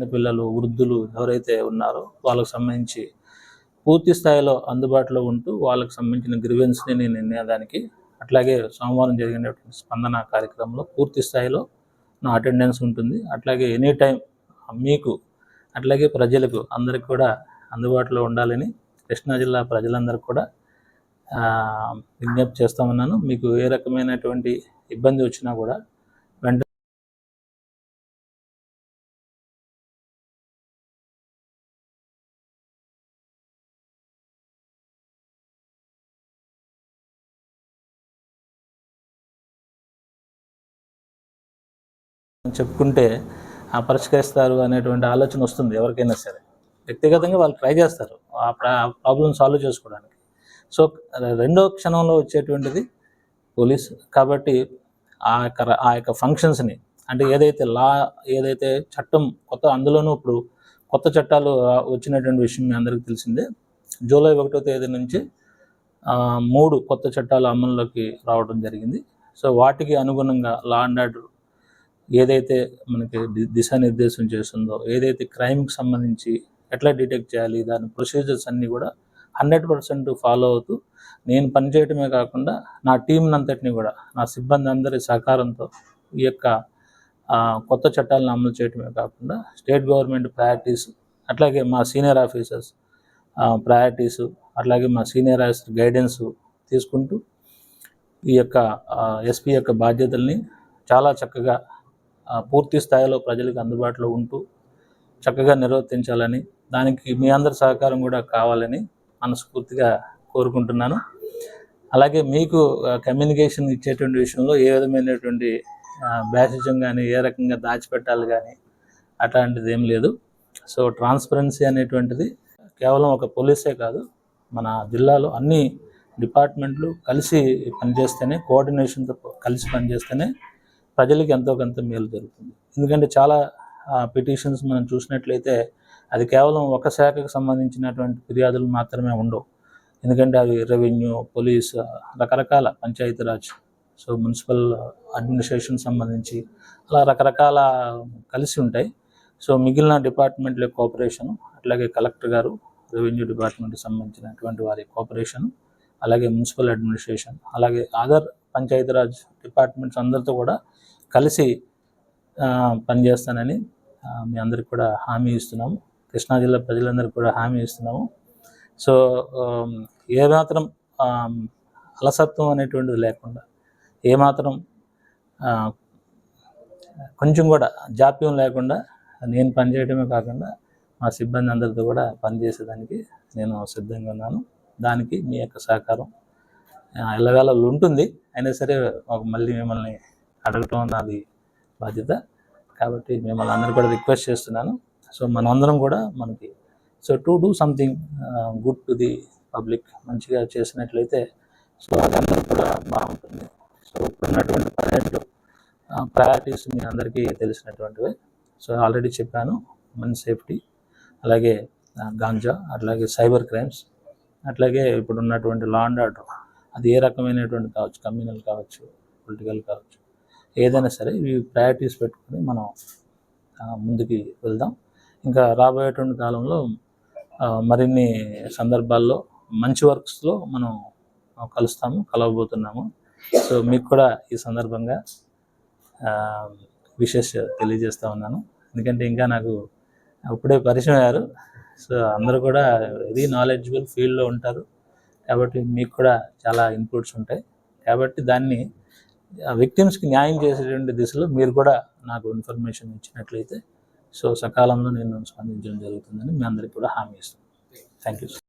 చిన్నపిల్లలు వృద్ధులు ఎవరైతే ఉన్నారో వాళ్ళకు సంబంధించి పూర్తి స్థాయిలో అందుబాటులో ఉంటూ వాళ్ళకు సంబంధించిన గ్రివెన్స్ని నేను నిర్ణయదానికి అట్లాగే సోమవారం జరిగినటువంటి స్పందన కార్యక్రమంలో పూర్తి స్థాయిలో నా అటెండెన్స్ ఉంటుంది. అట్లాగే ఎనీ టైం మీకు అట్లాగే ప్రజలకు అందరికి కూడా అందుబాటులో ఉండాలని కృష్ణా జిల్లా ప్రజలందరూ కూడా విజ్ఞప్తి చేస్తామన్నాను మీకు ఏ రకమైనటువంటి ఇబ్బంది వచ్చినా కూడా చెప్పుకుంటే ఆ పరిష్కరిస్తారు అనేటువంటి ఆలోచన వస్తుంది ఎవరికైనా సరే. వ్యక్తిగతంగా వాళ్ళు ట్రై చేస్తారు ఆ ప్రాబ్లం సాల్వ్ చేసుకోవడానికి. సో రెండో క్షణంలో వచ్చేటువంటిది పోలీస్. కాబట్టి ఆ యొక్క ఆ యొక్క ఫంక్షన్స్ని అంటే ఏదైతే లా ఏదైతే చట్టం కొత్త అందులోనూ ఇప్పుడు కొత్త చట్టాలు వచ్చినటువంటి విషయం మీ అందరికీ తెలిసిందే. జూలై ఒకటో తేదీ నుంచి మూడు కొత్త చట్టాలు అమల్లోకి రావడం జరిగింది. సో వాటికి అనుగుణంగా లా అండ్ ఆర్డర్ ఏదైతే మనకి దిశానిర్దేశం చేస్తుందో ఏదైతే క్రైమ్కి సంబంధించి ఎట్లా డిటెక్ట్ చేయాలి దాని ప్రొసీజర్స్ అన్నీ కూడా హండ్రెడ్ పర్సెంట్ ఫాలో అవుతూ నేను పనిచేయటమే కాకుండా నా టీంనంతటిని కూడా నా సిబ్బంది అందరి సహకారంతో ఈ యొక్క కొత్త చట్టాలను అమలు చేయటమే కాకుండా స్టేట్ గవర్నమెంట్ ప్రయారిటీస్ అట్లాగే మా సీనియర్ ఆఫీసర్స్ ప్రయారిటీస్ అట్లాగే మా సీనియర్ ఆఫీసర్ గైడెన్స్ తీసుకుంటూ ఈ యొక్క ఎస్పీ యొక్క బాధ్యతల్ని చాలా చక్కగా పూర్తి స్థాయిలో ప్రజలకు అందుబాటులో ఉంటూ చక్కగా నిర్వర్తించాలని దానికి మీ అందరి సహకారం కూడా కావాలని మనస్ఫూర్తిగా కోరుకుంటున్నాను. అలాగే మీకు కమ్యూనికేషన్ ఇచ్చేటువంటి విషయంలో ఏ విధమైనటువంటి బ్యాసిజం కానీ ఏ రకంగా దాచిపెట్టాలి కానీ అట్లాంటిది ఏం లేదు. సో ట్రాన్స్పరెన్సీ అనేటువంటిది కేవలం ఒక పోలీసే కాదు మన జిల్లాలో అన్ని డిపార్ట్మెంట్లు కలిసి పనిచేస్తేనే కోఆర్డినేషన్తో కలిసి పనిచేస్తేనే ప్రజలకి ఎంతో కొంత మేలు జరుగుతుంది. ఎందుకంటే చాలా పిటిషన్స్ మనం చూసినట్లయితే అది కేవలం ఒక శాఖకు సంబంధించినటువంటి ఫిర్యాదులు మాత్రమే ఉండవు. ఎందుకంటే అవి రెవెన్యూ పోలీస్ రకరకాల పంచాయతీరాజ్ సో మున్సిపల్ అడ్మినిస్ట్రేషన్ సంబంధించి అలా రకరకాల కలిసి ఉంటాయి. సో మిగిలిన డిపార్ట్మెంట్ల కోఆపరేషన్ అట్లాగే కలెక్టర్ గారు రెవెన్యూ డిపార్ట్మెంట్కి సంబంధించినటువంటి వారి కోఆపరేషన్ అలాగే మున్సిపల్ అడ్మినిస్ట్రేషన్ అలాగే అదర్ పంచాయతీరాజ్ డిపార్ట్మెంట్స్ అందరితో కూడా కలిసి పనిచేస్తానని మీ అందరికి కూడా హామీ ఇస్తున్నాము. కృష్ణా జిల్లా ప్రజలందరికీ కూడా హామీ ఇస్తున్నాము. సో ఏమాత్రం ఏ మాత్రం అలసత్వం అనేటువంటిది లేకుండా ఏమాత్రం కొంచెం కూడా జాప్యం లేకుండా నేను పనిచేయడమే కాకుండా మా సిబ్బంది అందరితో కూడా పనిచేసేదానికి నేను సిద్ధంగా ఉన్నాను. దానికి మీ యొక్క సహకారం ఎల్లవేళలు ఉంటుంది. అయినా సరే మళ్ళీ మిమ్మల్ని అడగటం నాది బాధ్యత. కాబట్టి మిమ్మల్ని అందరూ కూడా రిక్వెస్ట్ చేస్తున్నాను. సో మనందరం కూడా మనకి so to do something good to the public మంచిగా చేసినట్లయితే సో అదంతా కూడా బాగుంటుంది. సో ఇప్పుడున్నటువంటి పన్నెండు ప్రయారిటీస్ మీ అందరికీ తెలిసినటువంటివే. సో ఆల్రెడీ చెప్పాను మన సేఫ్టీ అలాగే గాంజా అట్లాగే సైబర్ క్రైమ్స్ అట్లాగే ఇప్పుడు ఉన్నటువంటి లా అండ్ ఆర్డర్ అది ఏ రకమైనటువంటి కావచ్చు కమ్యూనల్ కావచ్చు పొలిటికల్ కావచ్చు. ఏదైనా సరే ఇవి ప్రయారిటీస్ పెట్టుకొని మనం ముందుకి వెళ్దాం. ఇంకా రాబోయేటువంటి కాలంలో మరిన్ని సందర్భాల్లో మంచి వర్క్స్లో మనం కలుస్తాము కలవబోతున్నాము. సో మీకు కూడా ఈ సందర్భంగా విషెస్ తెలియజేస్తూ ఉన్నాను. ఎందుకంటే ఇంకా నాకు అప్పుడే పరిచయం అయ్యారు. సో అందరూ కూడా వెరీ నాలెడ్జబుల్ ఫీల్డ్లో ఉంటారు. కాబట్టి మీకు కూడా చాలా ఇన్పుట్స్ ఉంటాయి. కాబట్టి దాన్ని విక్టిమ్స్కి న్యాయం చేసేటువంటి దిశలో మీరు కూడా నాకు ఇన్ఫర్మేషన్ ఇచ్చినట్లయితే సో సకాలంలో నేను స్పందించడం జరుగుతుందని మీ అందరికీ కూడా హామీ ఇస్తాను థ్యాంక్ యూ